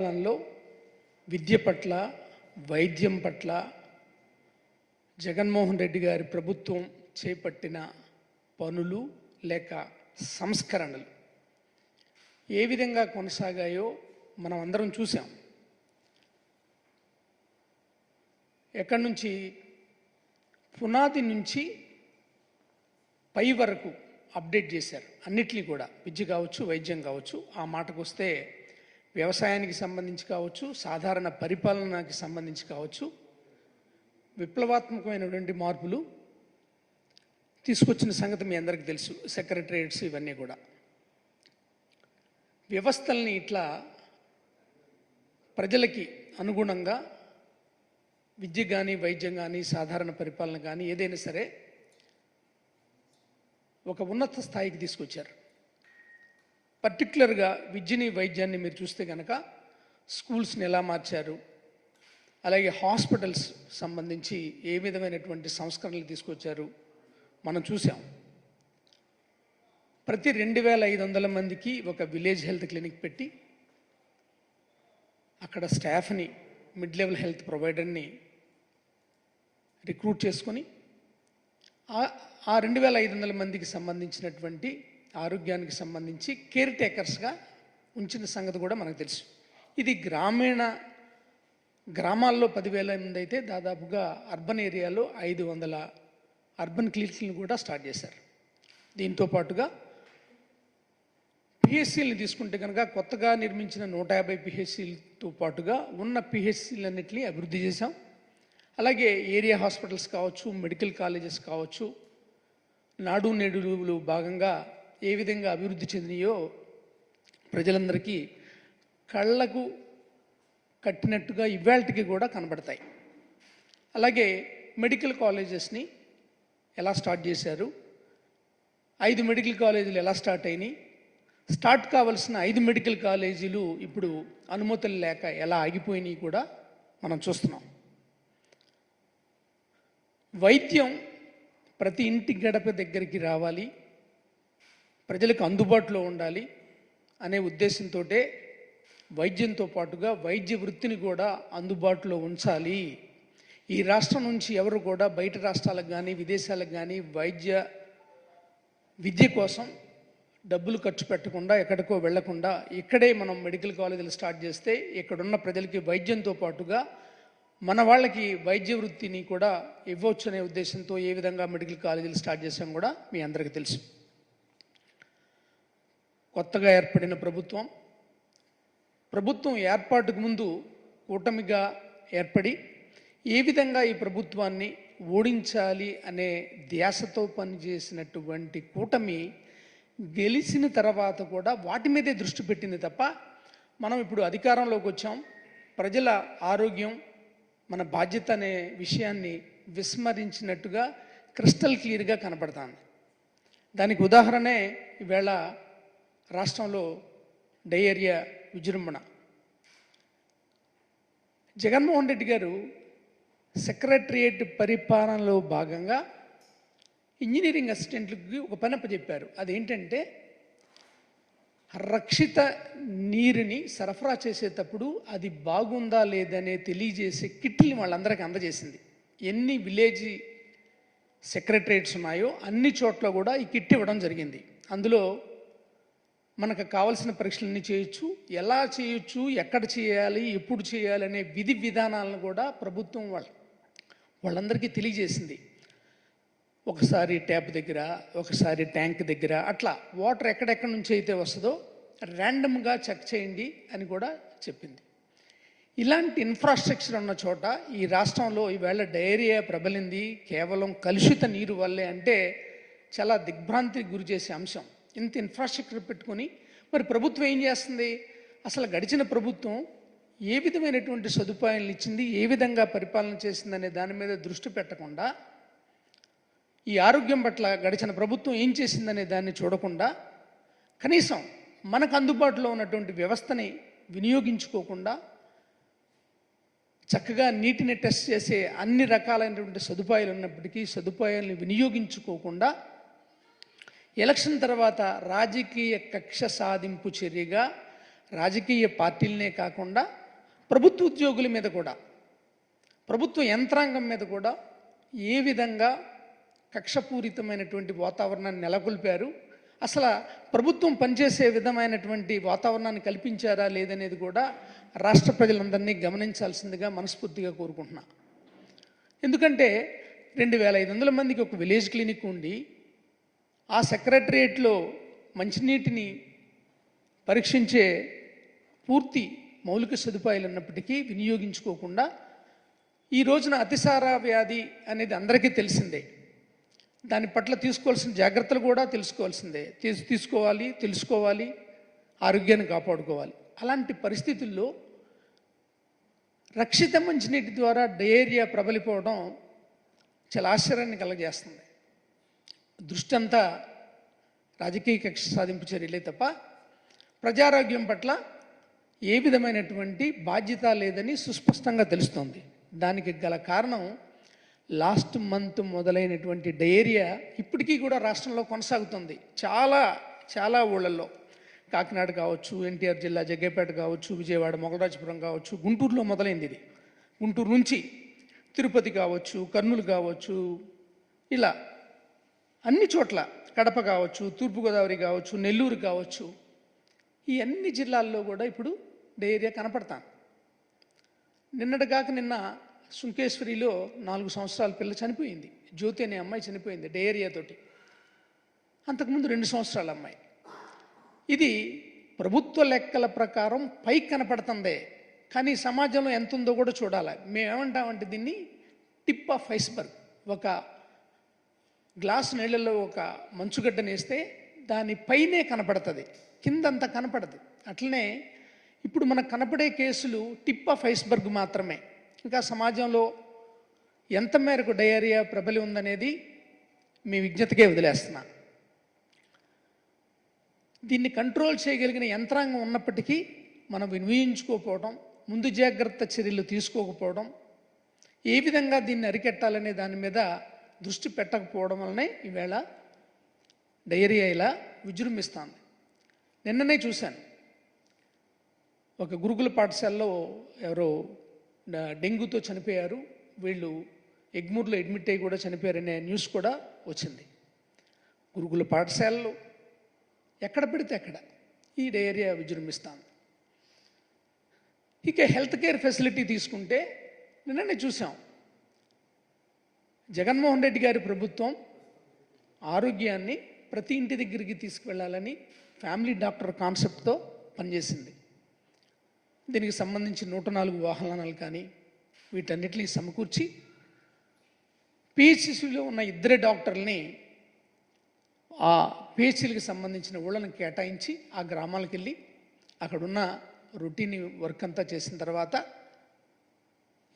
కాలంలో విద్య పట్ల వైద్యం పట్ల జగన్మోహన్ రెడ్డి గారి ప్రభుత్వం చేపట్టిన పనులు లేక సంస్కరణలు ఏ విధంగా కొనసాగాయో మనం అందరం చూసాం ఎక్కడి నుంచి? పునాది నుంచి పై వరకు అప్డేట్ చేశారు. అన్నిటినీ కూడా విద్య కావచ్చు వైద్యం కావచ్చు. ఆ మాటకు వస్తే వ్యవసాయానికి సంబంధించి కావచ్చు సాధారణ పరిపాలనకి సంబంధించి కావచ్చు విప్లవాత్మకమైనటువంటి మార్పులు తీసుకొచ్చిన సంగతి మీ అందరికీ తెలుసు సెక్రటరియట్స్ ఇవన్నీ కూడా. వ్యవస్థల్ని ఇట్లా ప్రజలకి అనుగుణంగా విద్య కానీ వైద్యం కానీ సాధారణ పరిపాలన కానీ ఏదైనా సరే ఒక ఉన్నత స్థాయికి తీసుకొచ్చారు. పర్టికులర్గా విద్యని వైద్యాన్ని మీరు చూస్తే కనుక స్కూల్స్ని ఎలా మార్చారు? అలాగే హాస్పిటల్స్ సంబంధించి ఏ విధమైనటువంటి సంస్కరణలు తీసుకొచ్చారు? మనం చూసాం. ప్రతి రెండు వేల ఐదు వందల మందికి ఒక విలేజ్ హెల్త్ క్లినిక్ పెట్టి అక్కడ స్టాఫ్ని మిడ్ లెవెల్ హెల్త్ ప్రొవైడర్ని రిక్రూట్ చేసుకొని ఆ- ఆ రెండు వేల ఐదు వందల మందికి సంబంధించినటువంటి ఆరోగ్యానికి సంబంధించి కేర్ టేకర్స్గా ఉంచిన సంగతి కూడా మనకు తెలుసు. ఇది గ్రామీణ గ్రామాల్లో పదివేల మంది అయితే దాదాపుగా అర్బన్ ఏరియాలో ఐదు వందల అర్బన్ క్లినిక్లను కూడా స్టార్ట్ చేశారు. దీంతో పాటుగా పిహెచ్సిల్ని తీసుకుంటే కనుక కొత్తగా నిర్మించిన నూట యాభై పిహెచ్సిలతో పాటుగా ఉన్న పిహెచ్సిలన్నింటినీ అభివృద్ధి చేశాం. అలాగే ఏరియా హాస్పిటల్స్ కావచ్చు మెడికల్ కాలేజెస్ కావచ్చు నాడు నేడులు భాగంగా ఏ విధంగా అభివృద్ధి చెందినాయో ప్రజలందరికీ కళ్ళకు కట్టినట్టుగా ఇవాళకి కూడా కనబడతాయి. అలాగే మెడికల్ కాలేజెస్ని ఎలా స్టార్ట్ చేశారు? ఐదు మెడికల్ కాలేజీలు ఎలా స్టార్ట్ అయినాయి? స్టార్ట్ కావాల్సిన ఐదు మెడికల్ కాలేజీలు ఇప్పుడు అనుమతులు లేక ఎలా ఆగిపోయినాయి కూడా మనం చూస్తున్నాం. వైద్యం ప్రతి ఇంటి గడప దగ్గరికి రావాలి. ప్రజలకు అందుబాటులో ఉండాలి అనే ఉద్దేశంతో వైద్యంతో పాటుగా వైద్య వృత్తిని కూడా అందుబాటులో ఉంచాలి. ఈ రాష్ట్రం నుంచి ఎవరు కూడా బయట రాష్ట్రాలకు కానీ విదేశాలకు కానీ వైద్య విద్య కోసం డబ్బులు ఖర్చు పెట్టకుండా ఎక్కడికో వెళ్ళకుండా ఇక్కడే మనం మెడికల్ కాలేజీలు స్టార్ట్ చేస్తే ఇక్కడున్న ప్రజలకి వైద్యంతో పాటుగా మన వాళ్ళకి వైద్య వృత్తిని కూడా ఇవ్వచ్చు అనే ఉద్దేశంతో ఏ విధంగా మెడికల్ కాలేజీలు స్టార్ట్ చేసాం కూడా మీ అందరికీ తెలుసు. కొత్తగా ఏర్పడిన ప్రభుత్వం ప్రభుత్వం ఏర్పాటుకు ముందు కూటమిగా ఏర్పడి ఏ విధంగా ఈ ప్రభుత్వాన్ని ఓడించాలి అనే ధ్యాసతో పనిచేసినటువంటి కూటమి గెలిచిన తర్వాత కూడా వాటి మీదే దృష్టి పెట్టింది తప్ప మనం ఇప్పుడు అధికారంలోకి వచ్చాం. ప్రజల ఆరోగ్యం మన బాధ్యత అనే విషయాన్ని విస్మరించినట్టుగా క్రిస్టల్ క్లియర్గా కనపడుతుంది. దానికి ఉదాహరణే ఈవేళ రాష్ట్రంలో డయేరియా విజృంభణ. జగన్మోహన్ రెడ్డి గారు సెక్రటరియేట్ పరిపాలనలో భాగంగా ఇంజనీరింగ్ అసిస్టెంట్లకి ఒక పని అప్పచెప్పారు అదేంటంటే రక్షిత నీరుని సరఫరా చేసేటప్పుడు అది బాగుందా లేదనే తెలియజేసే కిట్ని వాళ్ళందరికీ అందజేసింది. ఎన్ని విలేజ్ సెక్రటరియట్స్ ఉన్నాయో అన్ని చోట్ల కూడా ఈ కిట్ ఇవ్వడం జరిగింది. అందులో మనకు కావాల్సిన పరీక్షలన్నీ చేయొచ్చు. ఎలా చేయొచ్చు ఎక్కడ చేయాలి ఎప్పుడు చేయాలి అనే విధి విధానాలను కూడా ప్రభుత్వం వాళ్ళ వాళ్ళందరికీ తెలియజేసింది. ఒకసారి ట్యాప్ దగ్గర ఒకసారి ట్యాంక్ దగ్గర అట్లా వాటర్ ఎక్కడెక్కడి నుంచి అయితే వస్తుందో ర్యాండమ్గా చెక్ చేయండి అని కూడా చెప్పింది. ఇలాంటి ఇన్ఫ్రాస్ట్రక్చర్ ఉన్న చోట ఈ రాష్ట్రంలో ఈవేళ డయేరియా ప్రబలింది కేవలం కలుషిత నీరు వల్లే అంటే చాలా దిగ్భ్రాంతికి గురి చేసే అంశం. ఇంత ఇన్ఫ్రాస్ట్రక్చర్ పెట్టుకొని మరి ప్రభుత్వం ఏం చేస్తుంది? అసలు గడిచిన ప్రభుత్వం ఏ విధమైనటువంటి సదుపాయాలను ఇచ్చింది? ఏ విధంగా పరిపాలన చేసిందనే దాని మీద దృష్టి పెట్టకుండా ఈ ఆరోగ్యం పట్ల గడిచిన ప్రభుత్వం ఏం చేసిందనే దాన్ని చూడకుండా కనీసం మనకు అందుబాటులో ఉన్నటువంటి వ్యవస్థని వినియోగించుకోకుండా చక్కగా నీటిని టెస్ట్ చేసే అన్ని రకాలైనటువంటి సదుపాయాలు ఉన్నప్పటికీ సదుపాయాలను వినియోగించుకోకుండా ఎలక్షన్ తర్వాత రాజకీయ కక్ష సాధింపు చర్యగా రాజకీయ పార్టీలనే కాకుండా ప్రభుత్వ ఉద్యోగుల మీద కూడా ప్రభుత్వ యంత్రాంగం మీద కూడా ఏ విధంగా కక్షపూరితమైనటువంటి వాతావరణాన్ని నెలకొల్పారు అసలు ప్రభుత్వం పనిచేసే విధమైనటువంటి వాతావరణాన్ని కల్పించారా లేదనేది కూడా రాష్ట్ర ప్రజలందరినీ గమనించాల్సిందిగా మనస్ఫూర్తిగా కోరుకుంటున్నా. ఎందుకంటే రెండు వేల ఐదు వందల మందికి ఒక విలేజ్ క్లినిక్ ఉండి ఆ సెక్రటరియేట్లో మంచినీటిని పరీక్షించే పూర్తి మౌలిక సదుపాయాలు ఉన్నప్పటికీ వినియోగించుకోకుండా ఈ రోజున అతిసార వ్యాధి అనేది అందరికీ తెలిసిందే. దాని పట్ల తీసుకోవాల్సిన జాగ్రత్తలు కూడా తెలుసుకోవాల్సిందే. తీసు తీసుకోవాలి తెలుసుకోవాలి ఆరోగ్యాన్ని కాపాడుకోవాలి. అలాంటి పరిస్థితుల్లో రక్షిత మంచినీటి ద్వారా డయేరియా ప్రబలిపోవడం చాలా ఆశ్చర్యాన్ని కలగజేస్తుంది. దృష్టి అంతా రాజకీయ కక్ష సాధింపు చర్యలే తప్ప ప్రజారోగ్యం పట్ల ఏ విధమైనటువంటి బాధ్యత లేదని సుస్పష్టంగా తెలుస్తోంది. దానికి గల కారణం లాస్ట్ మంత్ మొదలైనటువంటి డయేరియా ఇప్పటికీ కూడా రాష్ట్రంలో కొనసాగుతుంది. చాలా చాలా ఊళ్ళల్లో. కాకినాడ కావచ్చు ఎన్టీఆర్ జిల్లా జగ్గేపేట కావచ్చు విజయవాడ మొగరాజపురం కావచ్చు గుంటూరులో మొదలైంది ఇది. గుంటూరు నుంచి తిరుపతి కావచ్చు కర్నూలు కావచ్చు ఇలా అన్ని చోట్ల కడప కావచ్చు తూర్పుగోదావరి కావచ్చు నెల్లూరు కావచ్చు ఈ అన్ని జిల్లాల్లో కూడా ఇప్పుడు డయేరియా కనపడతాను నిన్నటిగాక నిన్న సుంకేశ్వరిలో నాలుగు సంవత్సరాల పిల్ల చనిపోయింది. జ్యోతి అనే అమ్మాయి చనిపోయింది డయేరియాతోటి అంతకుముందు రెండు సంవత్సరాల అమ్మాయి. ఇది ప్రభుత్వ లెక్కల ప్రకారం పై కనపడుతుందే. కానీ సమాజంలో ఎంత ఉందో కూడా చూడాలి. మేమేమంటామంటే దీన్ని టిప్ ఆఫ్ ఐస్బర్గ్ ఒక గ్లాస్ నీళ్ళలో ఒక మంచుగడ్డనేస్తే దాని పైనే కనపడుతుంది. కిందంతా కనపడదు. అట్లనే ఇప్పుడు మనకు కనపడే కేసులు టిప్ ఆఫ్ ఐస్బర్గ్ మాత్రమే. ఇంకా సమాజంలో ఎంత మేరకు డయేరియా ప్రబలి ఉందనేది మీ విజ్ఞతకే వదిలేస్తున్నా. దీన్ని కంట్రోల్ చేయగలిగిన యంత్రాంగం ఉన్నప్పటికీ మనం వినియోగించుకోకపోవడం ముందు జాగ్రత్త చర్యలు తీసుకోకపోవడం ఏ విధంగా దీన్ని అరికెట్టాలనే దాని మీద దృష్టి పెట్టకపోవడం వల్లనే ఈవేళ డయేరియా ఇలా విజృంభిస్తాను నిన్ననే చూశాను. ఒక గురుకుల పాఠశాలలో ఎవరో డెంగ్యూతో చనిపోయారు. వీళ్ళు ఎగ్మూర్లో అడ్మిట్ అయ్యి కూడా చనిపోయారనే న్యూస్ కూడా వచ్చింది. గురుకుల పాఠశాలలో ఎక్కడ పెడితే అక్కడ ఈ డయేరియా విజృంభిస్తాను ఇక హెల్త్ కేర్ ఫెసిలిటీ తీసుకుంటే నిన్ననే చూసాం జగన్మోహన్ రెడ్డి గారి ప్రభుత్వం ఆరోగ్యాన్ని ప్రతి ఇంటి దగ్గరికి తీసుకువెళ్ళాలని ఫ్యామిలీ డాక్టర్ కాన్సెప్ట్తో పనిచేసింది. దీనికి సంబంధించి నూట నాలుగు వాహనాలు కానీ వీటన్నిటిని సమకూర్చి పిహెచ్సిలో ఉన్న ఇద్దరు డాక్టర్ని ఆ పిహెచ్సీలకు సంబంధించిన ఊళ్ళని కేటాయించి ఆ గ్రామాలకు వెళ్ళి అక్కడున్న రొటీన్ వర్క్ అంతా చేసిన తర్వాత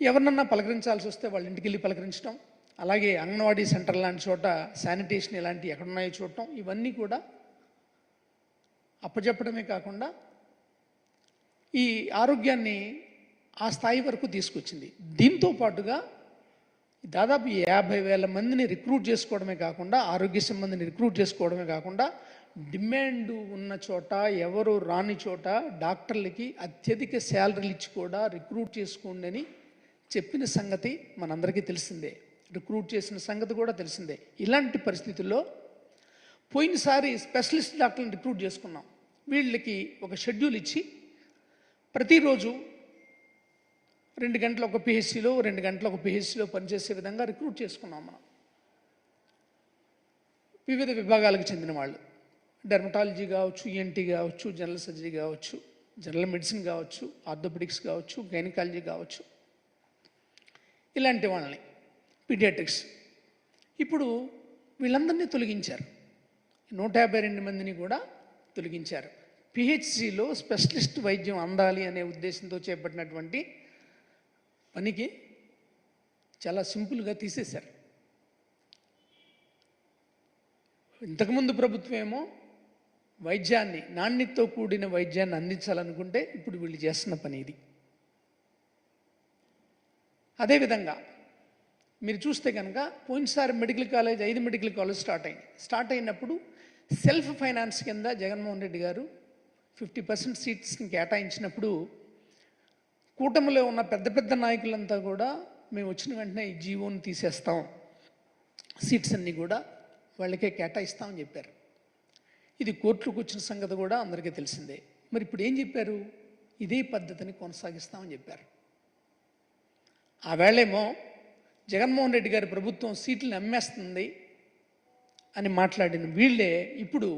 ఎవరినన్నా పలకరించాల్సి వస్తే వాళ్ళ ఇంటికి వెళ్ళి పలకరించడం అలాగే అంగన్వాడీ సెంటర్ లాంటి చోట శానిటేషన్ ఇలాంటివి ఎక్కడున్నాయో చూడటం ఇవన్నీ కూడా అప్పచెప్పడమే కాకుండా ఈ ఆరోగ్యాన్ని ఆ స్థాయి వరకు తీసుకొచ్చింది. దీంతో పాటుగా దాదాపు యాభై వేల మందిని రిక్రూట్ చేసుకోవడమే కాకుండా ఆరోగ్య సంబంధిని రిక్రూట్ చేసుకోవడమే కాకుండా డిమాండ్ ఉన్న చోట ఎవరు రాని చోట డాక్టర్లకి అత్యధిక శాలరీలు ఇచ్చి కూడా రిక్రూట్ చేసుకోండి అని చెప్పిన సంగతి మనందరికీ తెలిసిందే. రిక్రూట్ చేసిన సంగతి కూడా తెలిసిందే. ఇలాంటి పరిస్థితుల్లో పోయినసారి స్పెషలిస్ట్ డాక్టర్ని రిక్రూట్ చేసుకున్నాం. వీళ్ళకి ఒక షెడ్యూల్ ఇచ్చి ప్రతిరోజు రెండు గంటల ఒక పిహెచ్సిలో రెండు గంటల ఒక పిహెచ్సిలో పనిచేసే విధంగా రిక్రూట్ చేసుకున్నాం మనం. వివిధ విభాగాలకు చెందిన వాళ్ళు. డెర్మటాలజీ కావచ్చు ఈఎన్టీ కావచ్చు జనరల్ సర్జరీ కావచ్చు జనరల్ మెడిసిన్ కావచ్చు ఆర్థోపెడిక్స్ కావచ్చు గైనకాలజీ కావచ్చు. ఇలాంటి వాళ్ళని పీడియాట్రిక్స్. ఇప్పుడు వీళ్ళందరినీ తొలగించారు. నూట యాభై రెండు మందిని కూడా తొలగించారు. పిహెచ్సిలో స్పెషలిస్ట్ వైద్యం అందాలి అనే ఉద్దేశంతో చేపట్టినటువంటి పనికి చాలా సింపుల్గా తీసేశారు. ఇంతకుముందు ప్రభుత్వం ఏమో వైద్యాన్ని నాణ్యతతో కూడిన వైద్యాన్ని అందించాలనుకుంటే ఇప్పుడు వీళ్ళు చేస్తున్న పని ఇది. అదేవిధంగా మీరు చూస్తే కనుక పోయినసారి మెడికల్ కాలేజ్ ఐదు మెడికల్ కాలేజ్ స్టార్ట్ అయింది. స్టార్ట్ అయినప్పుడు సెల్ఫ్ ఫైనాన్స్ కింద జగన్మోహన్ రెడ్డి గారు ఫిఫ్టీ పర్సెంట్ సీట్స్ని కేటాయించినప్పుడు కూటమిలో ఉన్న పెద్ద పెద్ద నాయకులంతా కూడా మేము వచ్చిన వెంటనే ఈ జీవోని తీసేస్తాం. సీట్స్ అన్నీ కూడా వాళ్ళకే కేటాయిస్తామని చెప్పారు. ఇది కోర్టులకు వచ్చిన సంగతి కూడా అందరికీ తెలిసిందే. మరి ఇప్పుడు ఏం చెప్పారు? ఇదే పద్ధతిని కొనసాగిస్తామని చెప్పారు. ఆ వేళేమో జగన్మోహన్ రెడ్డి గారి ప్రభుత్వం సీట్లను అమ్మేస్తుంది అని మాట్లాడిన వీళ్ళే ఇప్పుడు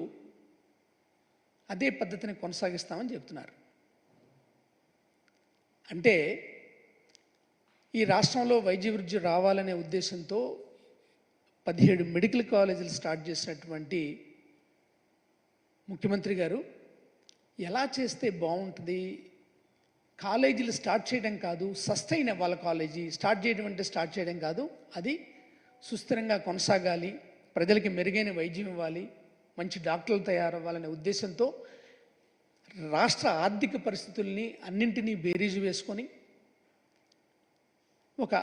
అదే పద్ధతిని కొనసాగిస్తామని చెప్తున్నారు అంటే ఈ రాష్ట్రంలో వైద్య వృద్ధి రావాలనే ఉద్దేశంతో పదిహేడు మెడికల్ కాలేజీలు స్టార్ట్ చేసినటువంటి ముఖ్యమంత్రి గారు ఎలా చేస్తే బాగుంటుంది కాలేజీలు స్టార్ట్ చేయడం కాదు సస్టైన్ అవ్వాలి కాలేజీ. స్టార్ట్ చేయడం అంటే స్టార్ట్ చేయడం కాదు అది సుస్థిరంగా కొనసాగాలి ప్రజలకి మెరుగైన వైద్యం ఇవ్వాలి మంచి డాక్టర్లు తయారవ్వాలనే ఉద్దేశంతో రాష్ట్ర ఆర్థిక పరిస్థితుల్ని అన్నింటినీ బేరీజు వేసుకొని ఒక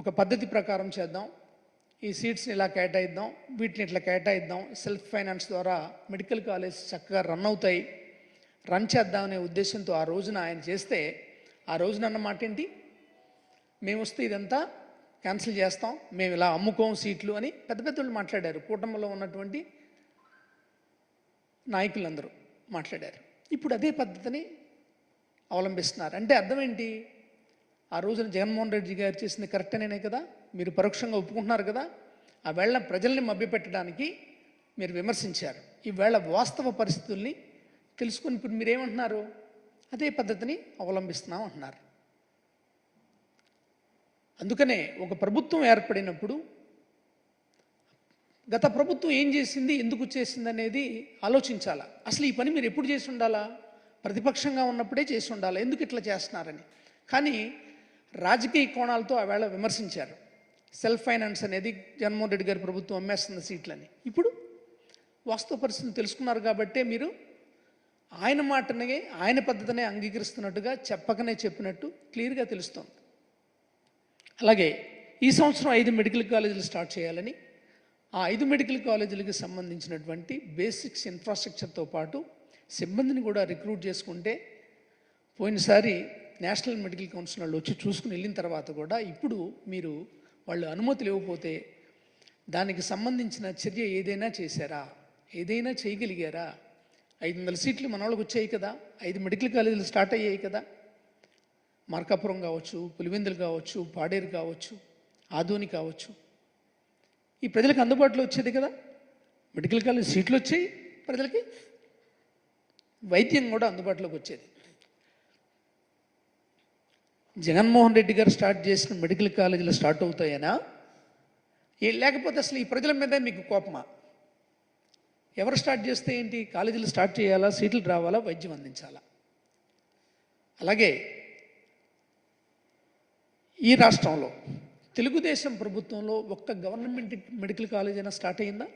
ఒక పద్ధతి ప్రకారం చేద్దాం. ఈ సీట్స్ని ఇలా కేటాయిద్దాం వీటిని ఇట్లా కేటాయిద్దాం. సెల్ఫ్ ఫైనాన్స్ ద్వారా మెడికల్ కాలేజ్ చక్కగా రన్ అవుతాయి. రన్ చేద్దామనే ఉద్దేశంతో ఆ రోజున ఆయన చేస్తే ఆ రోజున అన్నమాట ఏంటి? మేము వస్తే ఇదంతా క్యాన్సిల్ చేస్తాం మేము ఇలా అమ్ముకోం సీట్లు అని పెద్ద పెద్ద వాళ్ళు మాట్లాడారు. కూటమిలో ఉన్నటువంటి నాయకులందరూ మాట్లాడారు. ఇప్పుడు అదే పద్ధతిని అవలంబిస్తున్నారు. అంటే అర్థం ఏంటి? ఆ రోజున జగన్మోహన్ రెడ్డి గారు చేసింది కరెక్టేనే కదా? మీరు పరోక్షంగా ఒప్పుకుంటున్నారు కదా? ఆ వేళ ప్రజల్ని మభ్యపెట్టడానికి మీరు విమర్శించారు. ఈవేళ వాస్తవ పరిస్థితుల్ని తెలుసుకుని ఇప్పుడు మీరేమంటున్నారు? అదే పద్ధతిని అవలంబిస్తున్నాం అంటున్నారు. అందుకనే ఒక ప్రభుత్వం ఏర్పడినప్పుడు గత ప్రభుత్వం ఏం చేసింది ఎందుకు చేసింది అనేది ఆలోచించాలా? అసలు ఈ పని మీరు ఎప్పుడు చేసి ఉండాలా? ప్రతిపక్షంగా ఉన్నప్పుడే చేసి ఉండాలా? ఎందుకు ఇట్లా చేస్తున్నారని. కానీ రాజకీయ కోణాలతో ఆవేళ విమర్శించారు. సెల్ఫ్ ఫైనాన్స్ అనేది జగన్మోహన్ రెడ్డి గారి ప్రభుత్వం అమ్మేస్తున్న సీట్లని. ఇప్పుడు వాస్తవ పరిస్థితిని తెలుసుకున్నారు కాబట్టే మీరు ఆయన మాటనే ఆయన పద్ధతినే అంగీకరిస్తున్నట్టుగా చెప్పకనే చెప్పినట్టు క్లియర్గా తెలుస్తోంది. అలాగే ఈ సంవత్సరం ఐదు మెడికల్ కాలేజీలు స్టార్ట్ చేయాలని ఆ ఐదు మెడికల్ కాలేజీలకు సంబంధించినటువంటి బేసిక్స్ ఇన్ఫ్రాస్ట్రక్చర్తో పాటు సిబ్బందిని కూడా రిక్రూట్ చేసుకుంటే పోయినసారి నేషనల్ మెడికల్ కౌన్సిల్ వాళ్ళు వచ్చి చూసుకుని వెళ్ళిన తర్వాత కూడా ఇప్పుడు మీరు వాళ్ళు అనుమతులు ఇవ్వకపోతే దానికి సంబంధించిన చర్య ఏదైనా చేశారా? ఏదైనా చేయగలిగారా? ఐదు వందల సీట్లు మన వాళ్ళకి వచ్చాయి కదా. ఐదు మెడికల్ కాలేజీలు స్టార్ట్ అయ్యాయి కదా. మార్కాపురం కావచ్చు పులివెందులు కావచ్చు పాడేరు కావచ్చు ఆదోని కావచ్చు. ఈ ప్రజలకు అందుబాటులో వచ్చేది కదా. మెడికల్ కాలేజ్ సీట్లు వచ్చాయి ప్రజలకి. వైద్యం కూడా అందుబాటులోకి వచ్చేది. జగన్మోహన్ రెడ్డి గారు స్టార్ట్ చేసిన మెడికల్ కాలేజీలు స్టార్ట్ అవుతాయనా? లేకపోతే అసలు ఈ ప్రజల మీద మీకు కోపమా? ఎవరు స్టార్ట్ చేస్తే ఏంటి? కాలేజీలు స్టార్ట్ చేయాలా? సీట్లు రావాలా? వైద్యం అందించాలా? అలాగే ఈ రాష్ట్రంలో తెలుగుదేశం ప్రభుత్వంలో ఒక్క గవర్నమెంట్ మెడికల్ కాలేజ్ అయినా స్టార్ట్ అయిందా?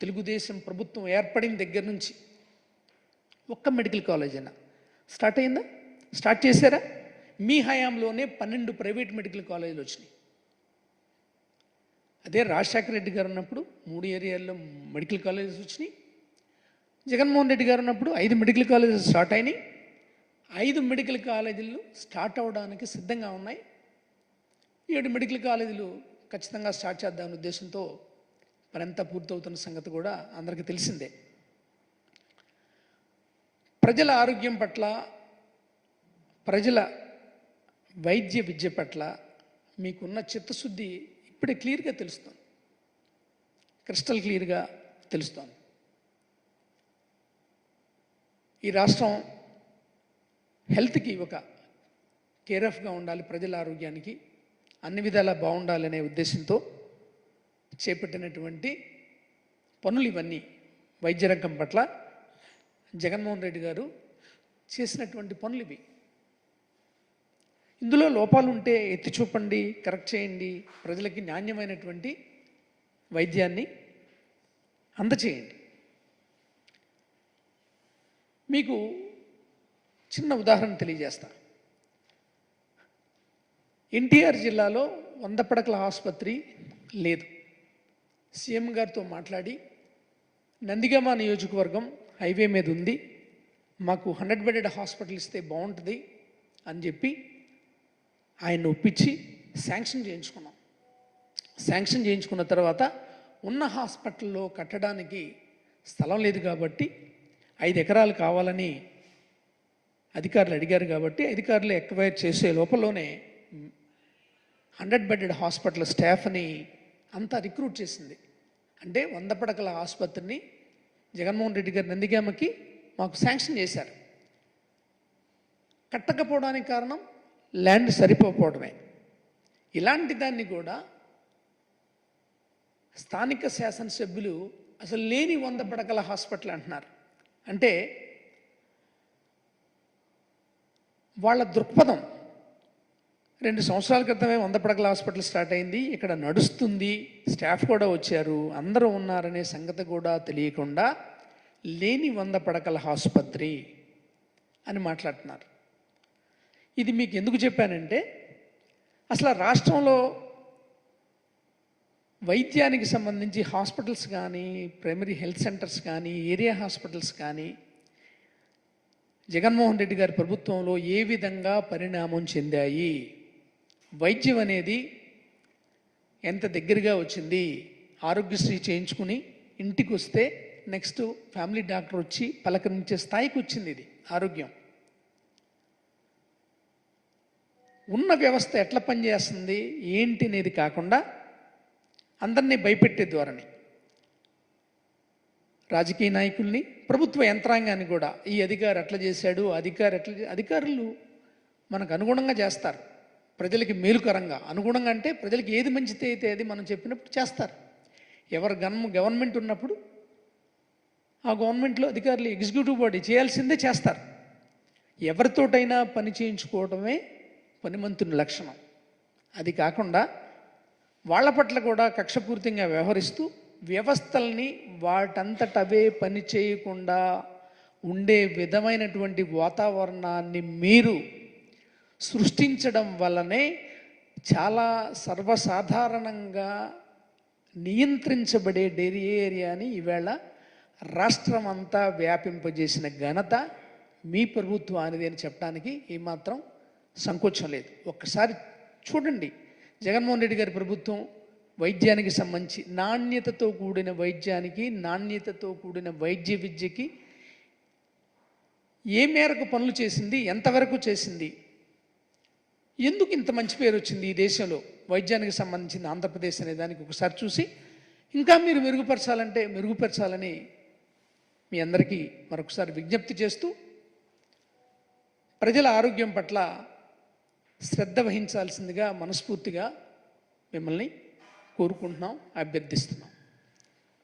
తెలుగుదేశం ప్రభుత్వం ఏర్పడిన దగ్గర నుంచి ఒక్క మెడికల్ కాలేజ్ అయినా స్టార్ట్ అయిందా? స్టార్ట్ చేశారా? మీ హయాంలోనే పన్నెండు ప్రైవేట్ మెడికల్ కాలేజీలు వచ్చినాయి. అదే రాజశేఖర రెడ్డి గారు ఉన్నప్పుడు మూడు ఏరియాల్లో మెడికల్ కాలేజెస్ వచ్చినాయి. జగన్మోహన్ రెడ్డి గారు ఉన్నప్పుడు ఐదు మెడికల్ కాలేజెస్ స్టార్ట్ అయినాయి. ఐదు మెడికల్ కాలేజీలు స్టార్ట్ అవడానికి సిద్ధంగా ఉన్నాయి. ఏడు మెడికల్ కాలేజీలు ఖచ్చితంగా స్టార్ట్ చేద్దామనే ఉద్దేశంతో పనంతా పూర్తవుతున్న సంగతి కూడా అందరికీ తెలిసిందే. ప్రజల ఆరోగ్యం పట్ల ప్రజల వైద్య విద్య పట్ల మీకున్న చిత్తశుద్ధి ఇప్పుడే క్లియర్గా తెలుస్తుంది. క్రిస్టల్ క్లియర్గా తెలుస్తాను ఈ రాష్ట్రం హెల్త్కి ఒక కేర్ ఆఫ్గా ఉండాలి ప్రజల ఆరోగ్యానికి అన్ని విధాలా బాగుండాలనే ఉద్దేశంతో చేపట్టినటువంటి పనులు ఇవన్నీ. వైద్య రంగం పట్ల జగన్మోహన్ రెడ్డి గారు చేసినటువంటి పనులు ఇవి. ఇందులో లోపాలు ఉంటే ఎత్తి చూపండి కరెక్ట్ చేయండి ప్రజలకి నాణ్యమైనటువంటి వైద్యాన్ని అందచేయండి. మీకు చిన్న ఉదాహరణ తెలియజేస్తా. ఎన్టీఆర్ జిల్లాలో వంద పడకల ఆసుపత్రి లేదు. సీఎం గారితో మాట్లాడి నందిగామ నియోజకవర్గం హైవే మీద ఉంది మాకు హండ్రెడ్ బెడెడ్ హాస్పిటల్ ఇస్తే బాగుంటుంది అని చెప్పి ఆయన ఒప్పించి శాంక్షన్ చేయించుకున్నాం. శాంక్షన్ చేయించుకున్న తర్వాత ఉన్న హాస్పిటల్లో కట్టడానికి స్థలం లేదు కాబట్టి ఐదు ఎకరాలు కావాలని అధికారులు అడిగారు కాబట్టి అధికారులు ఎక్వైర్ చేసే లోపలనే హండ్రెడ్ బెడెడ్ హాస్పిటల్ స్టాఫ్ని అంతా రిక్రూట్ చేసింది. అంటే వంద పడకల ఆసుపత్రిని జగన్మోహన్ రెడ్డి గారి నందిగామకి మాకు శాంక్షన్ చేశారు. కట్టకపోవడానికి కారణం ల్యాండ్ సరిపోకపోవడమే. ఇలాంటి దాన్ని కూడా స్థానిక శాసనసభ్యులు అసలు లేని వంద పడకల హాస్పిటల్ అంటున్నారు. అంటే వాళ్ళ దృక్పథం రెండు సంవత్సరాల క్రితమే వంద పడకల హాస్పిటల్ స్టార్ట్ అయింది ఇక్కడ నడుస్తుంది స్టాఫ్ కూడా వచ్చారు అందరూ ఉన్నారనే సంగతి కూడా తెలియకుండా లేని వంద పడకల ఆసుపత్రి అని మాట్లాడుతున్నారు. ఇది మీకు ఎందుకు చెప్పానంటే అసలు ఆ రాష్ట్రంలో వైద్యానికి సంబంధించి హాస్పిటల్స్ కానీ ప్రైమరీ హెల్త్ సెంటర్స్ కానీ ఏరియా హాస్పిటల్స్ కానీ జగన్మోహన్ రెడ్డి గారి ప్రభుత్వంలో ఏ విధంగా పరిణామం చెందాయి? వైద్యం అనేది ఎంత దగ్గరగా వచ్చింది? ఆరోగ్యశ్రీ చేయించుకుని ఇంటికి వస్తే నెక్స్ట్ ఫ్యామిలీ డాక్టర్ వచ్చి పలకరించే స్థాయికి వచ్చింది ఇది ఆరోగ్యం. ఉన్న వ్యవస్థ ఎట్లా పనిచేస్తుంది? ఏంటి అనేది కాకుండా అందరినీ భయపెట్టే ధోరణి. రాజకీయ నాయకుల్ని ప్రభుత్వ యంత్రాంగాన్ని కూడా ఈ అధికారి అట్లా చేశాడు అధికారి ఎట్లా అధికారులు మనకు అనుగుణంగా చేస్తారు. ప్రజలకి మేలుకరంగా అనుగుణంగా అంటే ప్రజలకి ఏది మంచితే అయితే అది మనం చెప్పినప్పుడు చేస్తారు. ఎవరు గన్ గవర్నమెంట్ ఉన్నప్పుడు ఆ గవర్నమెంట్లో అధికారులు ఎగ్జిక్యూటివ్ బాడీ చేయాల్సిందే చేస్తారు. ఎవరితోటైనా పని చేయించుకోవడమే పనిమంతుని లక్షణం. అది కాకుండా వాళ్ళ పట్ల కూడా కక్షపూరితంగా వ్యవహరిస్తూ వ్యవస్థల్ని వాటంతట అవే పని చేయకుండా ఉండే విధమైనటువంటి వాతావరణాన్ని మీరు సృష్టించడం వల్లనే చాలా సర్వసాధారణంగా నియంత్రించబడే డైరీ ఏరియాని ఈవేళ రాష్ట్రం అంతా వ్యాపింపజేసిన ఘనత మీ ప్రభుత్వానిది అని చెప్పడానికి ఏమాత్రం సంకోచం లేదు. ఒక్కసారి చూడండి. జగన్మోహన్ రెడ్డి గారి ప్రభుత్వం వైద్యానికి సంబంధించి నాణ్యతతో కూడిన వైద్యానికి నాణ్యతతో కూడిన వైద్య విద్యకి ఏ మేరకు పనులు చేసింది ఎంతవరకు చేసింది ఎందుకు ఇంత మంచి పేరు వచ్చింది ఈ దేశంలో? వైద్యానికి సంబంధించిన ఆంధ్రప్రదేశ్ అనే దానికి ఒకసారి చూసి ఇంకా మీరు మెరుగుపరచాలంటే మెరుగుపరచాలని మీ అందరికీ మరొకసారి విజ్ఞప్తి చేస్తూ ప్రజల ఆరోగ్యం పట్ల శ్రద్ధ వహించాల్సిందిగా మనస్ఫూర్తిగా మిమ్మల్ని కోరుకుంటున్నాం అభ్యర్థిస్తున్నాం.